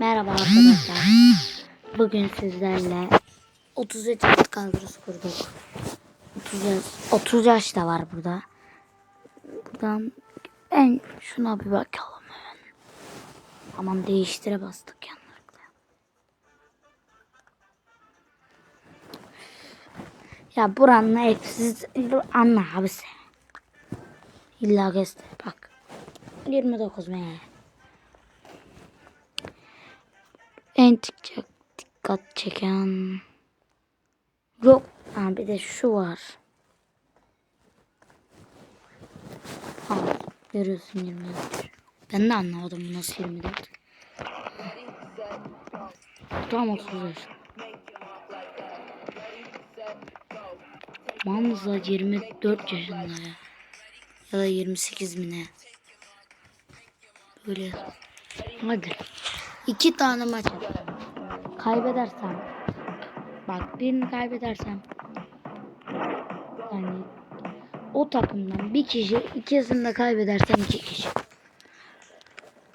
Merhaba arkadaşlar. Bugün sizlerle 33 yaş kaldırız kurduk. 30 yaş, 30 yaş da var burada. Buradan en şuna bir bakalım hemen. Aman değiştire bastık yanlarında. Ya buranın hepsiz anla abi sen. İlla göster bak. 29 me. En dikkat, çeken yok. Ha, bir de şu var. Al, görüyorsun 24. Ben de anlamadım bu nasıl 24. Tam 30 yaşında. Mamza 24 yaşında ya. Ya da 28 mi ne? Böyle. Hadi. İki tane maç. Kaybedersem. Bak birini kaybedersem. Yani o takımdan bir kişi ikisini de kaybedersem iki kişi.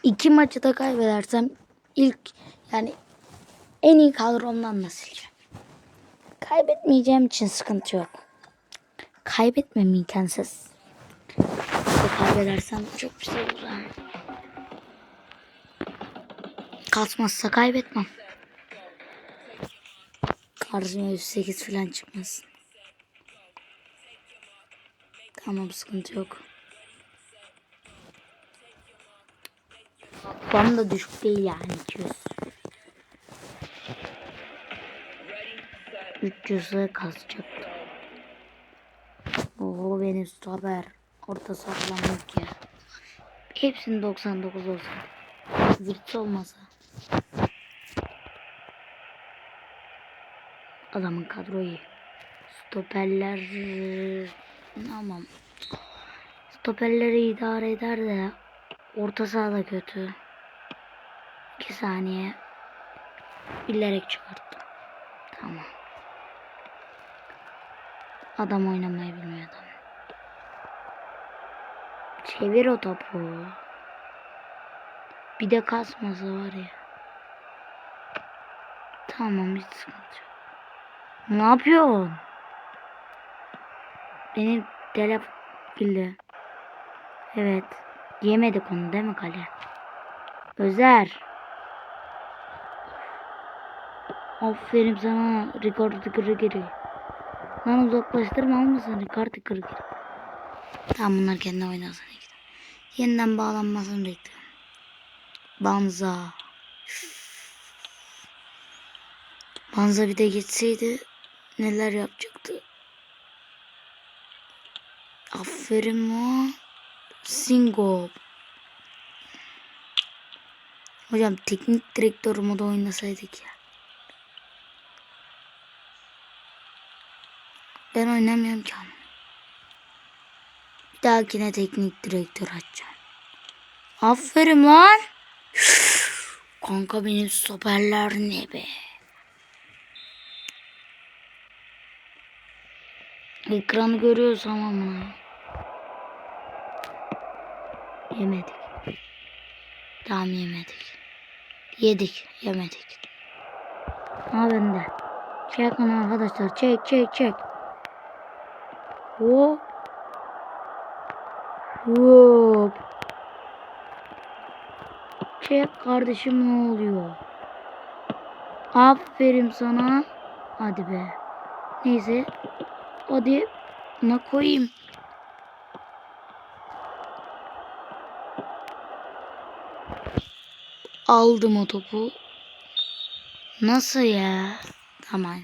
İki maçı da kaybedersem ilk yani en iyi kadromdan nasıl sileceğim. Kaybetmeyeceğim için sıkıntı yok. Kaybetmem imkansız. İşte kaybedersem çok güzel olur. Ha. Kasmazsa kaybetmem. Karşıma 108 falan çıkmasın. Tamam sıkıntı yok. Bana da düşük değil yani 200. 300'e kasacaktım. Oo benim stoper. Orta saklanmak ya. Hepsini 99 olsun. Zırt olmasa. Adamın kadroyu. Stoperler tamam. Stoperleri idare eder de orta sahada kötü. 2 saniye bilerek çıkarttım. Tamam. Adam oynamayı bilmiyor adam. Çevir o topu. Bir de kasması var ya. Tamam hiç sıkıntı yok. Ne yapıyorsun? Benim telefon bildi. Evet. Yemedik onu değil mi kale? Özer. Aferin sana Ricardo tıkırı geri. Lan uzaklaştırma almasın Ricardo tıkırı geri. Tamam bunlar kendi oynasın. Yeniden bağlanmasını bekliyorum. Banza. Banza bir de gitseydi neler yapacaktı. Aferin o. Singo. Hocam teknik direktör modu oynasaydık ya. Ben oynamıyorum ki ama. Bir dahakine teknik direktör açacağım. Aferin lan. Kanka benim stoperler ne be? Ekranı görüyorsam ama. Yemedik. Tamam yemedik. Yedik, yemedik. Ha bende. Çek onu arkadaşlar. Çek, çek, çek. Hop. Hop. Çek kardeşim ne oluyor? Aferin sana. Hadi be. Neyse. Hadi. Ne koyayım? Aldım o topu. Nasıl ya? Tamam.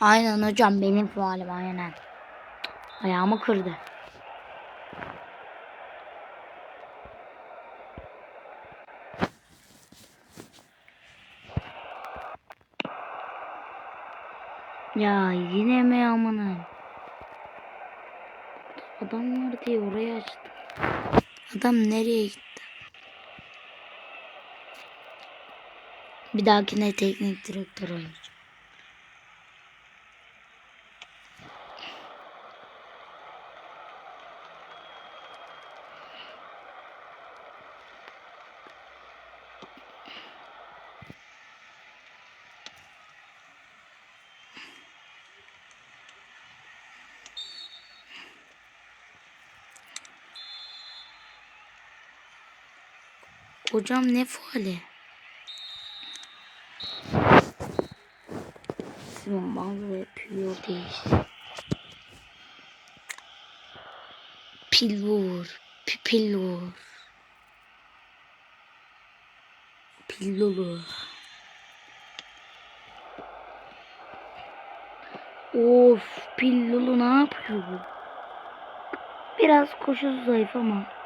Aynen hocam benim faalim aynen. Ayağımı kırdı. Ya yine mi amına? Adam var diye oraya açtım. Adam nereye gitti? Bir dahakine teknik direktör oynayacağım. Hocam ne? Simon mal ve püyor değil. Pil vur. pi- Pil vur. Pillolu. Of pillolu ne yapıyor bu? Biraz koşu zayıf ama.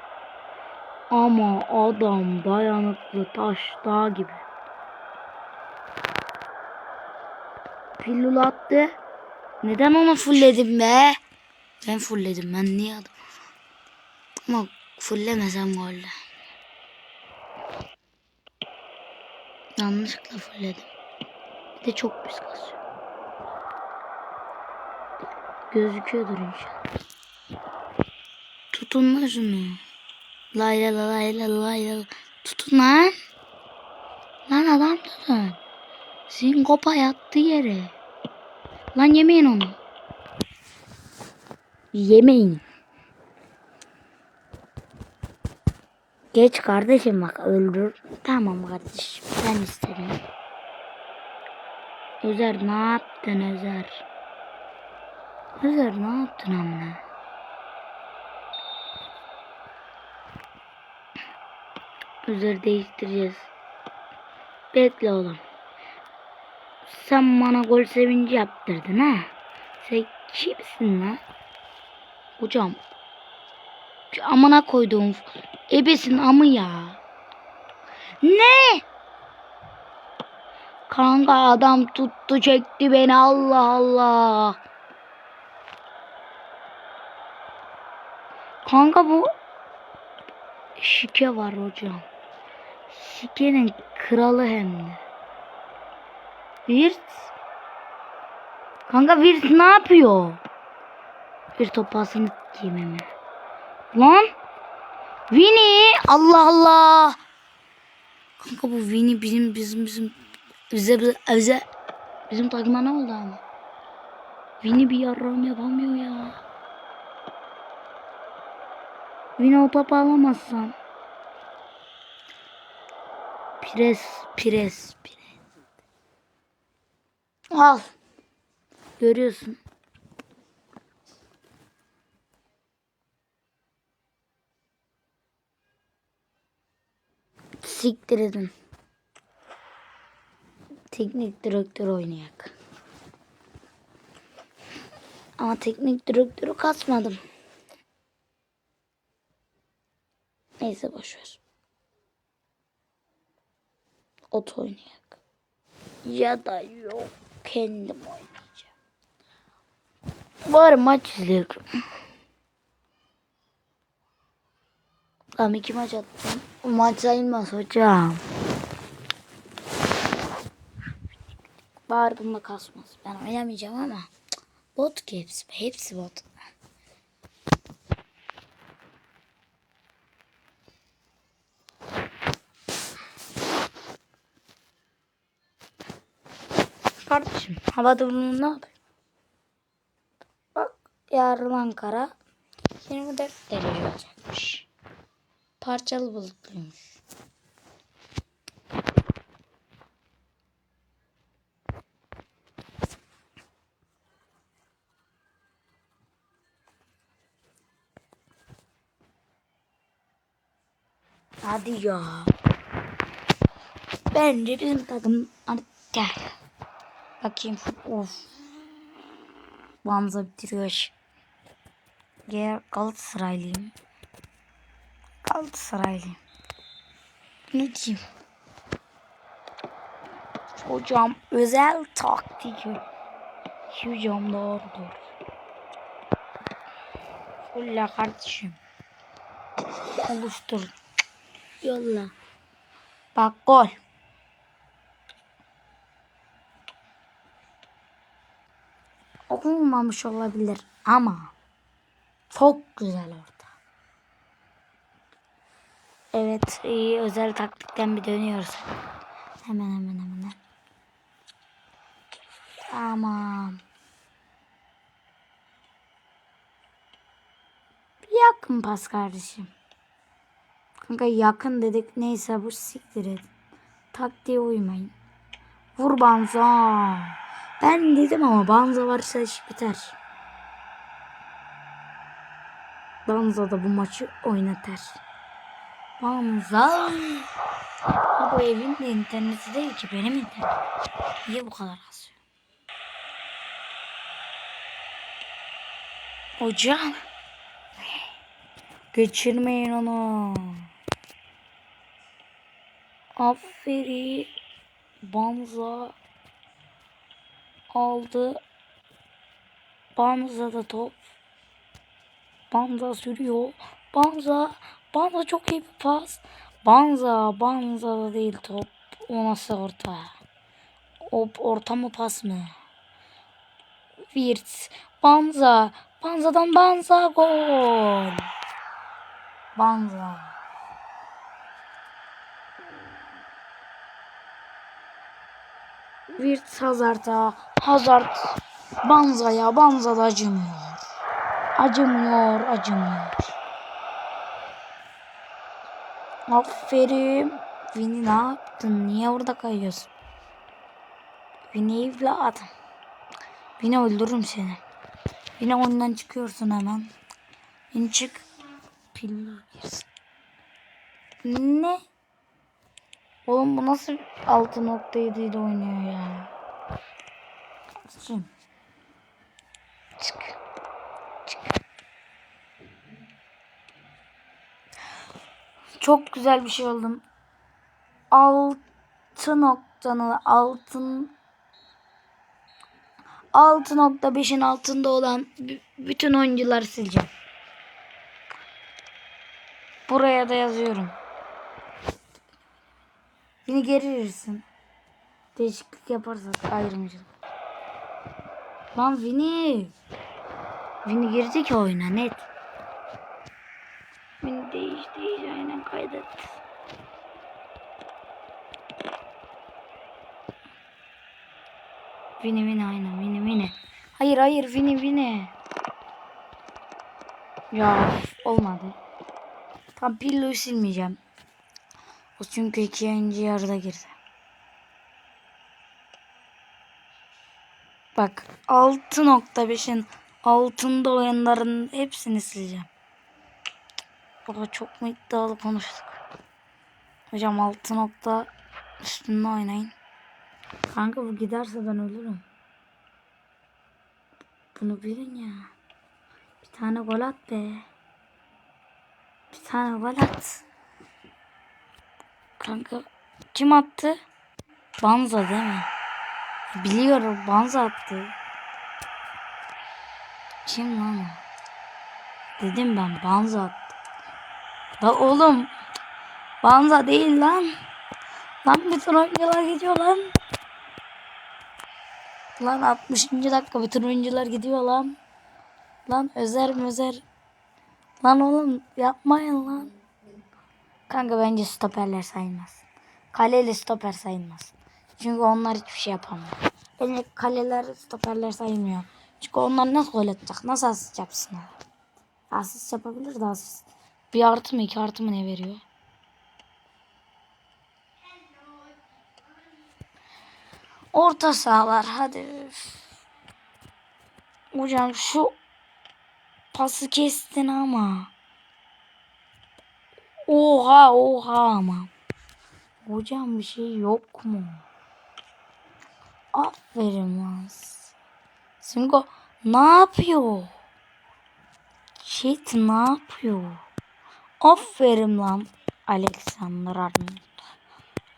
Ama adam dayanıklı taş dağ gibi. Pillolu attı. Neden onu fullledim be? Ben fullledim ben niye adam? Ama fullemesem golle. Yanlışlıkla fullledim. Bir de çok pis kasıyor. Gözüküyordur inşallah. Tutun lan şunu. Layla la layla la layla. Tutun lan. Lan adam tutun. Sinkopa yattı yere. Lan yemeyin onu. Yemeyin. Geç kardeşim bak öldür. Tamam kardeşim ben istedim. Özer ne yaptın Özer? Özer ne yaptın amına? Özer değiştireceğiz. Bekle oğlum. Sen bana gol sevinci yaptırdın ha? Sen kimsin lan? Hocam. Şu amına koyduğum ebesin amı ya. Ne? Kanka adam tuttu çekti beni Allah Allah. Kanka bu şike var hocam. Şikenin kralı hem de. Virt. Kanka Virt ne yapıyor? Bir topasını yememe. Lan. Vini. Allah Allah. Kanka bu Vini bizim bizim bizim bize bize bize bizim takıma ne oldu ama? Vini bir yarram yapamıyor ya. Vini o topu alamazsan. Pires, pires, pires. Al. Görüyorsun. Siktir edin. Teknik direktör oynayak. Ama teknik direktörü kasmadım. Neyse boşver. Ot oynayak. Ya da yok kendim oynayacağım. Var maç izliyorum. Tamam iki maç attım. Maç sayılmaz hocam. Bağırdığımda kasmaz. Ben oynamayacağım ama. Bot ki hepsi. Hepsi bot. Kardeşim hava durumunu ne yapayım? Bak yarın Ankara 24 derece olacakmış. Parçalı bulutluymuş. Hadi ya. Bence bizim takım artık gel. Bakayım. Of. Banza bitiriyor. Gel Galatasaraylıyım. Galatasaraylıyım. Ne diyeyim? Hocam özel taktik. Hocam doğrudur. Ulla kardeşim. Oluştur. Yolla. Bak gol. Olmamış olabilir ama çok güzel orada. Evet, iyi özel taktikten bir dönüyoruz. Hemen hemen hemen. Tamam. Yakın pas kardeşim. Kanka yakın dedik. Neyse bu siktir et. Taktiğe uymayın. Vur Banza. Ben dedim ama Banza varsa iş biter. Banza da bu maçı oynatır. Banza. Ha bu evin de interneti değil ki benim internetim. Niye bu kadar az? Hocam. Geçirmeyin onu. Aferin. Banza aldı. Banza da top. Banza sürüyor. Banza. Banza çok iyi bir pas. Banza. Banza da değil top. O nasıl orta? O orta mı pas mı? Wirtz. Banza. Banza'dan Banza gol. Banza. Wirtz Hazard'a. Hazard Banza'ya. Banza da acımıyor. Acımıyor, acımıyor. Aferin. Vini ne yaptın? Niye orada kayıyorsun? Vini evladım. Vini öldürürüm seni. Yine oyundan çıkıyorsun hemen. Yine çık. Pil girsin. Ne? Oğlum bu nasıl 6.7 ile oynuyor ya? Kardeşim. Çık. Çık. Çok güzel bir şey oldum. 6 noktanın altın 6.5'in altında olan bütün oyuncuları sileceğim. Buraya da yazıyorum. Yine geri verirsin. Değişiklik yaparsak ayrımcılık. Lan Vini. Vini ki oyuna net. Vini değiş değiş aynen kaydet. Vini Vini aynen Vini Vini. Hayır hayır Vini Vini. Ya olmadı. Tam pilloyu silmeyeceğim. O çünkü ikinci yarıda girdi. Bak 6.5'in altında oyunların hepsini sileceğim. Baba çok mu iddialı konuştuk. Hocam 6 nokta üstünde oynayın. Kanka bu giderse ben ölürüm. Bunu bilin ya. Bir tane gol at be. Bir tane gol at. Kanka kim attı? Banza değil mi? Biliyorum Banza attı. Kim lan o? Dedim ben Banza attı. La oğlum. Banza değil lan. Lan bütün oyuncular gidiyor lan. Lan 60. dakika bütün oyuncular gidiyor lan. Lan özer mözer. Lan oğlum yapmayın lan. Kanka bence stoperler sayılmaz. Kaleli stoper sayılmaz. Çünkü onlar hiçbir şey yapamıyor. Bence kaleler stoperler sayılmıyor. Çünkü onlar nasıl gol atacak? Nasıl asist yapsınlar? Asist yapabilir de asist. Bir artı mı iki artı mı ne veriyor? Orta sahalar hadi. Hocam şu pası kestin ama. Oha oha ama. Hocam bir şey yok mu? Aferin lan. Singo ne yapıyor? Shit ne yapıyor? Aferin lan Alexander Arnold.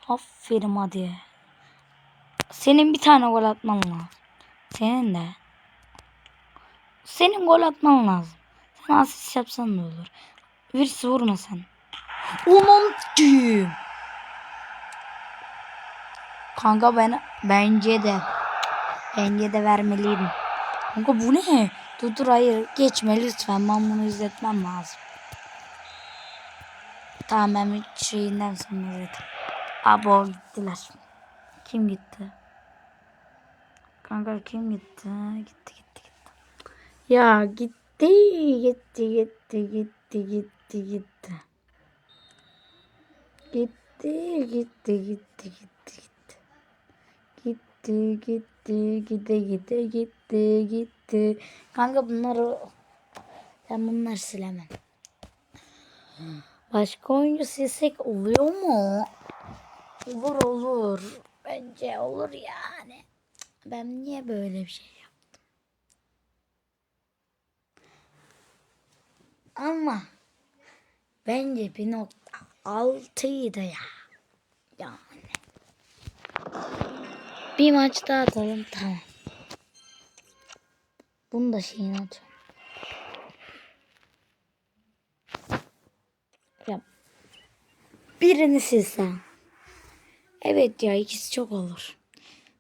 Aferin hadi. Senin bir tane gol atman lazım. Senin de. Senin gol atman lazım. Sen asist yapsan da olur. Birisi vurma sen. Ulan diyeyim. Kanka ben bence de bence de vermeliydim. Kanka bu ne? Dur dur hayır geçme lütfen ben bunu izletmem lazım. Tamam ben şeyinden sonra zaten. Abo gittiler. Kim gitti? Kanka kim gitti? Gitti gitti gitti. Ya gitti gitti gitti gitti gitti gitti. Gitti gitti gitti gitti gitti. Gitti gitti gitti gitti gitti gitti. Kanka bunları ben bunları silemem. Başka oyuncu silsek oluyor mu? Olur olur. Bence olur yani. Ben niye böyle bir şey yaptım? Ama bence bir nokta altıydı ya. Yani. Bir maç daha atalım tamam. Bunu da şeyini atıyorum. Ya. Birini silsem. Evet ya ikisi çok olur.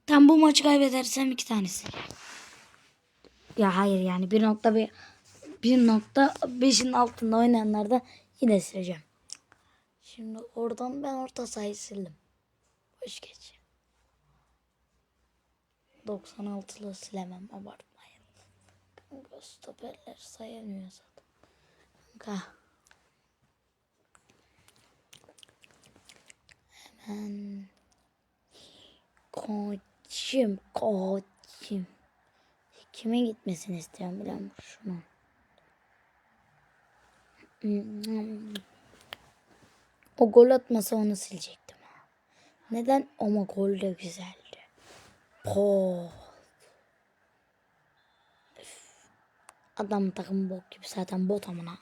Tam bu maçı kaybedersem iki tanesi. Ya hayır yani bir nokta bir bir nokta beşin altında oynayanlarda yine sileceğim. Şimdi oradan ben orta sayı sildim. Hoş geç. 96'lı silemem abartmayın. Kanka stoperler sayılmıyor zaten. Kanka. Hemen. Koçum, koçum. Kime gitmesini istiyorum biliyor musun? Şunu. O gol atmasa onu silecektim. Neden? Ama gol de güzeldi. Po. Üf. Adam takım bok gibi zaten bot amına.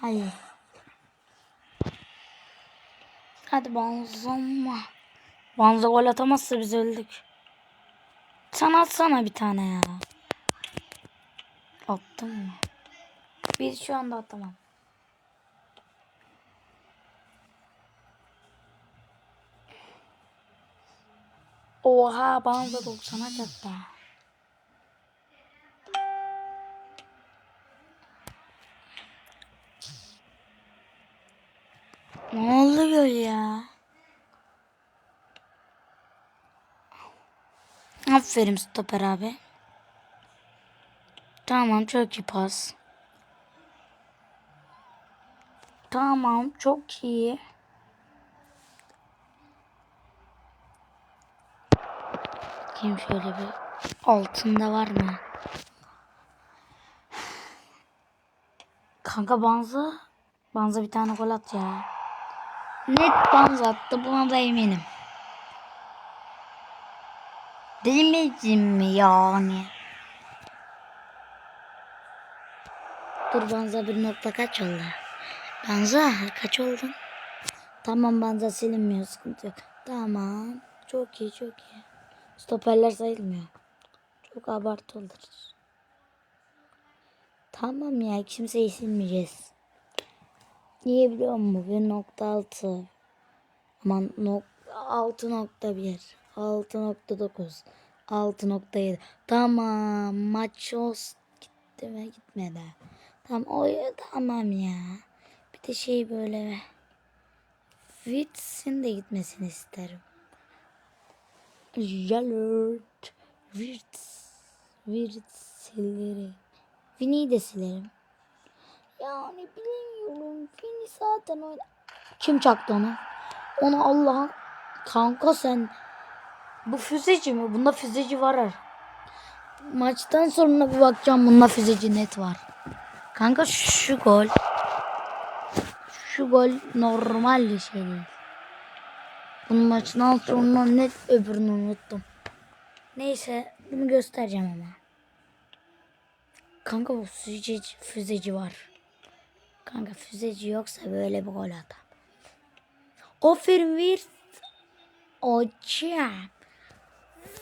Hayır. Hadi Banzama. Banza gol atamazsa biz öldük. Sen atsana bir tane ya. Attım mı? Biz şu anda atamam. Oha Banza 90'a çattı. Ne oluyor ya? Aferin stoper abi. Tamam çok iyi pas. Tamam çok iyi. Kim şöyle bir altında var mı? Kanka Banza. Banza bir tane gol at ya. Net Banza attı buna da eminim. Mi yani? Dur Banza bir nokta kaç oldu? Banza kaç oldun? Tamam Banza silinmiyor sıkıntı yok. Tamam. Çok iyi çok iyi. Stoperler sayılmıyor. Çok abartılır. Tamam ya kimseyi silmeyeceğiz. Niye biliyor musun? 1.6 Aman nok 6.1 6.9 6.7 Tamam maç olsun. Gitti mi gitmedi. Tamam o tamam ya. Bir de şey böyle Witz'in de gitmesini isterim. Jalert Wirtz Wirtz silerim. Vinny'yi de silerim. Yani bilmiyorum. Vinny zaten öyle. Kim çaktı onu? Onu Allah'ın kanka sen bu füzeci mi? Bunda füzeci var. Maçtan sonra bir bakacağım bunda füzeci net var. Kanka şu gol. Şu gol normal bir şey değil. Bunun maçtan sonra net öbürünü unuttum. Neyse bunu göstereceğim ama. Kanka bu füzeci, füzeci var. Kanka füzeci yoksa böyle bir gol atar. Aferin Virs. Hocam.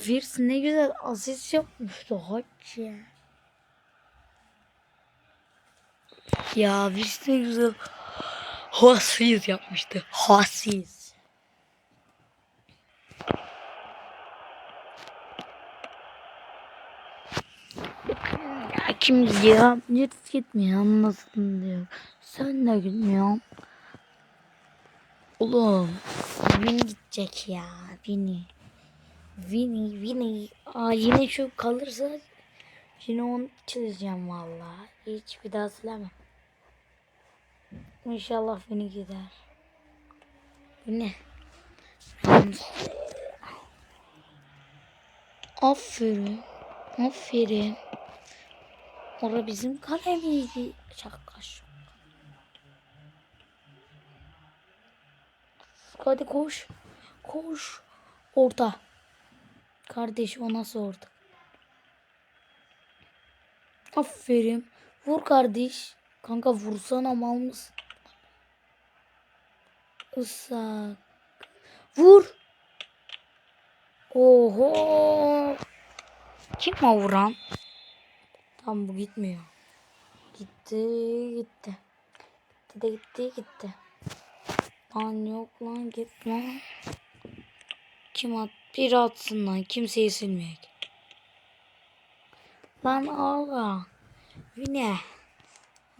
Virs ne güzel asist yapmıştı hocam. Ya Virs ne güzel asist yapmıştı. Asist. Ya kim gidiyor? Hiç gitmiyor anlasın diyor. Sen de gitmiyorsun. Oğlum. Vini gidecek ya. Vini. Vini, Vini. Aa yine şu kalırsa yine onu çizeceğim vallahi. Hiç bir daha silemem. İnşallah Vini gider. Vini. Aferin. Aferin. Ora bizim kale miydi? Şakaş. Hadi koş. Koş. Orta. Kardeş o nasıl orta? Aferin. Vur kardeş. Kanka vursana mal mısın? Isak. Vur. Oho. Kim o vuran? Tam bu gitmiyor. Gitti gitti. Gitti de gitti gitti. Lan yok lan git lan. Kim at? Bir atsın lan. Kimseyi silmeyek. Lan ağla. Vini.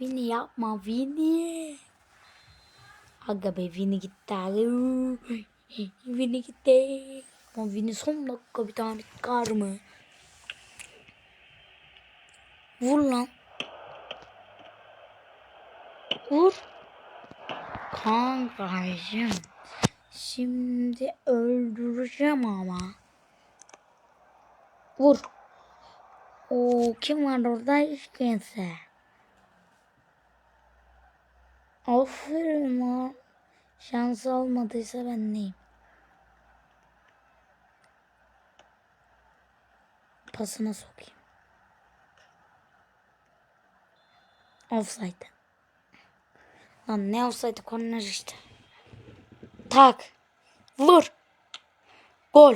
Vini yapma Vini. Aga be Vini gitti. Vini gitti. Ama Vini son dakika bir tane kar mı? Vur lan. Vur. Kankacığım. Şimdi öldüreceğim ama. Vur. O kim var orada? Hiç kimse. Aferin lan. Şans olmadıysa ben neyim? Pasına sokayım. Offside. Lan ne offside korner işte. Tak. Vur. Gol.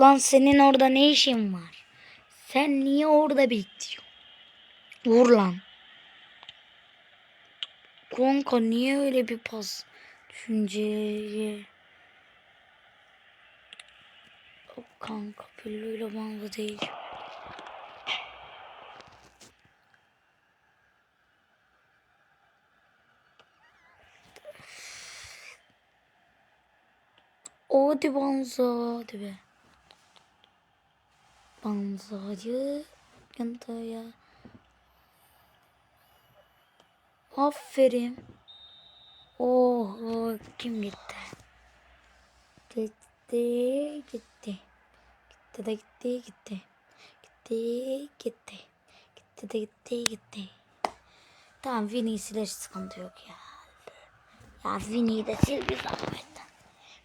Lan senin orada ne işin var? Sen niye orada bekliyorsun? Vur lan. Kanka niye öyle bir pas düşünceye? Kanka pilluyla banka değil. Hadi banza hadi be. Banzayı yantıya. Aferin. Oh, oh kim gitti? Gitti gitti. Gitti de gitti gitti. Gitti gitti. Gitti de gitti gitti. Tamam Vinny'yi siler sıkıntı yok ya. Ya Vinny'yi de sil bir zahmet.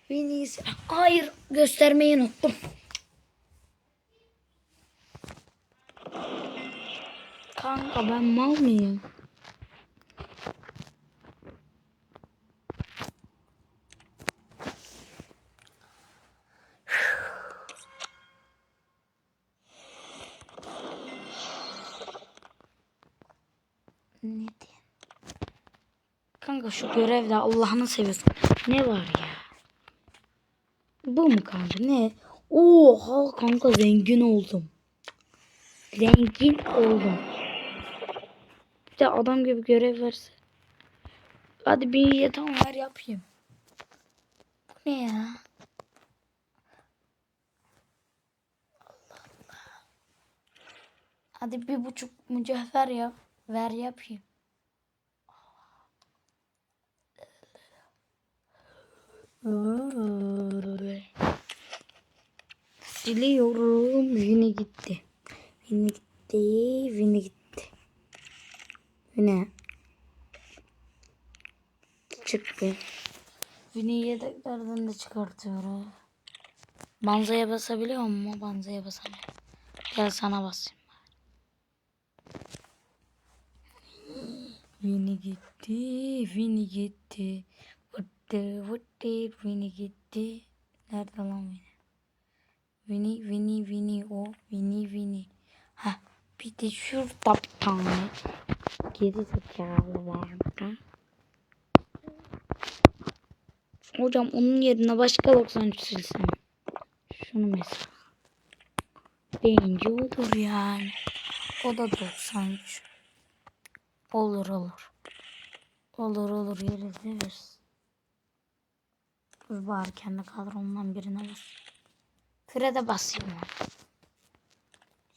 Sil. Hayır göstermeyi unuttum. Kanka ben mal mıyım? Ne diyeyim? Kanka şu görevde Allah'ını seviyorsun. Ne var ya? Bu mu kanka ne? Oha kanka zengin oldum. Zengin oldum. Bir de adam gibi görev verse. Hadi bir yatağım ver yapayım. Bu ne ya? Hadi bir buçuk mücevher yap. Ver yapayım. Siliyorum. Yine gitti. Yine gitti. Yine gitti. Yine. Çıktı. Yine yedeklerden de çıkartıyorum. Banzaya basabiliyor mu? Banzaya basamıyorum. Gel sana basayım. Vini gitti, Vini gitti. Vıttı, vıttı, Vini gitti. Nerede lan Vini? Vini, Vini, Vini, o, Vini, Vini. Ha, bir de şurada bir tane geri zekalı vardı. Hocam onun yerine başka 93 silsem. Şunu mesela. Bence olur yani. O da 93. Olur olur. Olur olur yeriz. Dur bari kendi kadromdan birine bas. Fred'e basayım ben.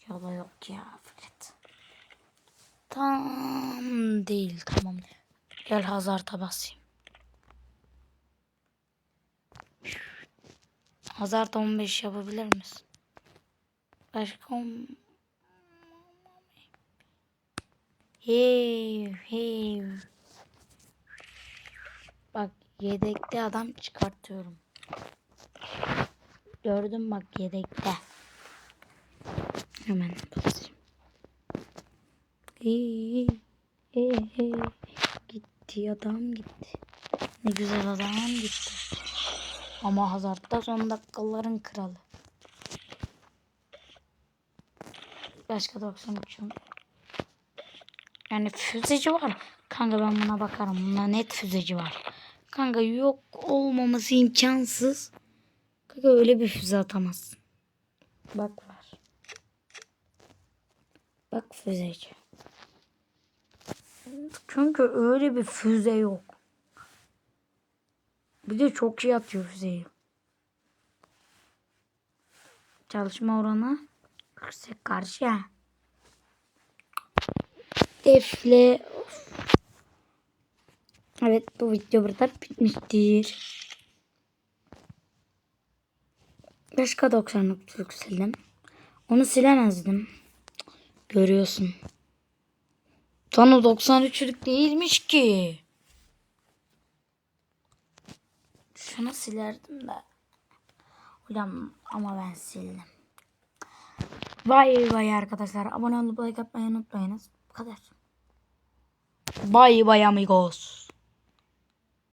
Ya da yok ya Fred. Tam değil tamam. Gel Hazard'a basayım. Hazard 15 yapabilir misin? Başka on... Hey, hey. Yedekte adam çıkartıyorum. Gördüm bak yedekte. Hemen basayım. Hey, hey, hey. Gitti adam gitti. Ne güzel adam gitti. Ama Hazard da son dakikaların kralı. Başka 93 yok. Yani füzeci var. Kanka ben buna bakarım. Bunda net füzeci var. Kanka yok olmaması imkansız. Kanka öyle bir füze atamazsın. Bak var. Bak füzeci. Çünkü öyle bir füze yok. Bir de çok iyi atıyor füzeyi. Çalışma oranı yüksek karşı. Defle. Evet bu video burada bitmiştir. Başka 90'lık sildim. Onu silemezdim. Görüyorsun. Tan o 93'lük değilmiş ki. Şunu silerdim de. Ulan ama ben sildim. Vay vay arkadaşlar. Abone olup like atmayı unutmayınız. Bu kadar. Bye bye amigos.